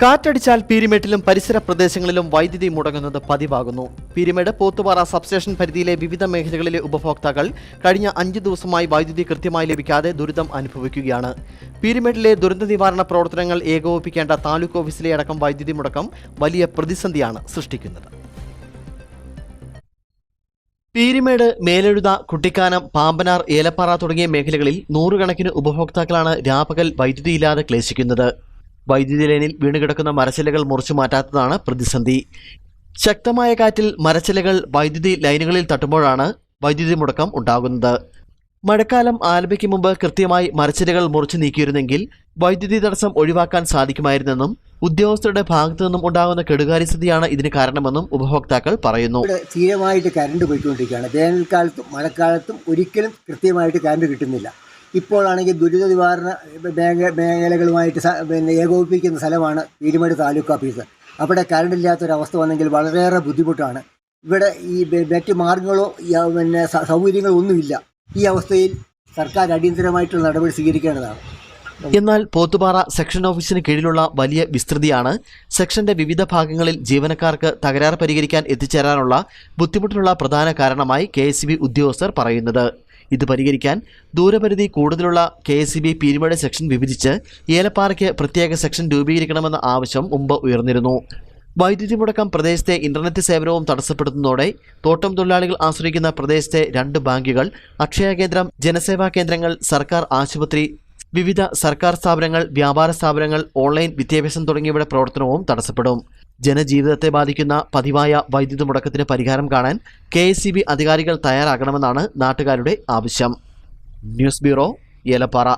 കാറ്റടിച്ചാൽ പീരിമേട്ടിലും പരിസര പ്രദേശങ്ങളിലും വൈദ്യുതി മുടങ്ങുന്നത് പതിവാകുന്നു. പീരിമേട് പോത്തുപാറ സബ്സ്റ്റേഷൻ പരിധിയിലെ വിവിധ മേഖലകളിലെ ഉപഭോക്താക്കൾ കഴിഞ്ഞ അഞ്ച് ദിവസമായി വൈദ്യുതി കൃത്യമായി ലഭിക്കാതെ ദുരിതം അനുഭവിക്കുകയാണ്. പീരിമേട്ടിലെ ദുരന്ത നിവാരണ പ്രവർത്തനങ്ങൾ ഏകോപിപ്പിക്കേണ്ട താലൂക്ക് ഓഫീസിലെ അടക്കം വൈദ്യുതി മുടക്കം വലിയ പ്രതിസന്ധിയാണ് സൃഷ്ടിക്കുന്നത്. പീരിമേട് മേലെഴുത കുട്ടിക്കാനം പാമ്പനാർ ഏലപ്പാറ തുടങ്ങിയ മേഖലകളിൽ നൂറുകണക്കിന് ഉപഭോക്താക്കളാണ് രാപകൽ വൈദ്യുതിയില്ലാതെ ക്ലേശിക്കുന്നത്. വൈദ്യുതി ലൈനിൽ വീണുകിടക്കുന്ന മരച്ചിലകൾ മുറിച്ചു മാറ്റാത്തതാണ് പ്രതിസന്ധി. ശക്തമായ കാറ്റിൽ മരച്ചിലകൾ വൈദ്യുതി ലൈനുകളിൽ തട്ടുമ്പോഴാണ് വൈദ്യുതി മുടക്കം ഉണ്ടാകുന്നത്. മഴക്കാലം ആരംഭിക്കും മുമ്പ് കൃത്യമായി മരച്ചിലകൾ മുറിച്ചു നീക്കിയിരുന്നെങ്കിൽ വൈദ്യുതി തടസ്സം ഒഴിവാക്കാൻ സാധിക്കുമായിരുന്നെന്നും ഉദ്യോഗസ്ഥരുടെ ഭാഗത്തു നിന്നും ഉണ്ടാകുന്ന കെടുകാര്യസ്ഥിതിയാണ് ഇതിന് കാരണമെന്നും ഉപഭോക്താക്കൾ പറയുന്നു. തീരമായിട്ട് കറണ്ട് പോയിക്കൊണ്ടിരിക്കുകയാണ്. വേനൽക്കാലത്തും മഴക്കാലത്തും ഒരിക്കലും കൃത്യമായിട്ട് കരണ്ട് കിട്ടുന്നില്ല. ഇപ്പോഴാണെങ്കിൽ ദുരിത നിവാരണ മേഖ മേഖലകളുമായിട്ട് പിന്നെ ഏകോപിപ്പിക്കുന്ന സ്ഥലമാണ് പീരുമേട് താലൂക്ക് ഓഫീസ്. അവിടെ കറണ്ട് ഇല്ലാത്തൊരവസ്ഥ വന്നെങ്കിൽ വളരെയേറെ ബുദ്ധിമുട്ടാണ്. ഇവിടെ ഈ മറ്റ് മാർഗങ്ങളോ പിന്നെ സൗകര്യങ്ങളോ ഒന്നുമില്ല. ഈ അവസ്ഥയിൽ സർക്കാർ അടിയന്തരമായിട്ടുള്ള നടപടി സ്വീകരിക്കേണ്ടതാണ്. എന്നാൽ പോത്തുപാറ സെക്ഷൻ ഓഫീസിന് കീഴിലുള്ള വലിയ വിസ്തൃതിയാണ് സെക്ഷന്റെ വിവിധ ഭാഗങ്ങളിൽ ജീവനക്കാർക്ക് തകരാറ് പരിഹരിക്കാൻ എത്തിച്ചേരാനുള്ള ബുദ്ധിമുട്ടിനുള്ള പ്രധാന കാരണമായി കെ ഉദ്യോഗസ്ഥർ പറയുന്നത്. ഇത് പരിഹരിക്കാൻ ദൂരപരിധി കൂടുതലുള്ള K S B Peermade section വിഭജിച്ച് ഏലപ്പാറയ്ക്ക് പ്രത്യേക സെക്ഷൻ രൂപീകരിക്കണമെന്ന ആവശ്യം മുമ്പ് ഉയർന്നിരുന്നു. വൈദ്യുതി മുടക്കം പ്രദേശത്തെ ഇന്റർനെറ്റ് സേവനവും തടസ്സപ്പെടുത്തുന്നതോടെ തോട്ടം തൊഴിലാളികൾ ആശ്രയിക്കുന്ന പ്രദേശത്തെ രണ്ട് ബാങ്കുകൾ അക്ഷയ കേന്ദ്രം ജനസേവാ കേന്ദ്രങ്ങൾ സർക്കാർ ആശുപത്രി വിവിധ സർക്കാർ സ്ഥാപനങ്ങൾ വ്യാപാര സ്ഥാപനങ്ങൾ ഓൺലൈൻ വിദ്യാഭ്യാസം തുടങ്ങിയവയുടെ പ്രവർത്തനവും തടസ്സപ്പെടും. ജനജീവിതത്തെ ബാധിക്കുന്ന പതിവായ വൈദ്യുതി മുടക്കത്തിന് പരിഹാരം കാണാൻ കെ അധികാരികൾ തയ്യാറാകണമെന്നാണ് നാട്ടുകാരുടെ ആവശ്യം. News bureau Elappara.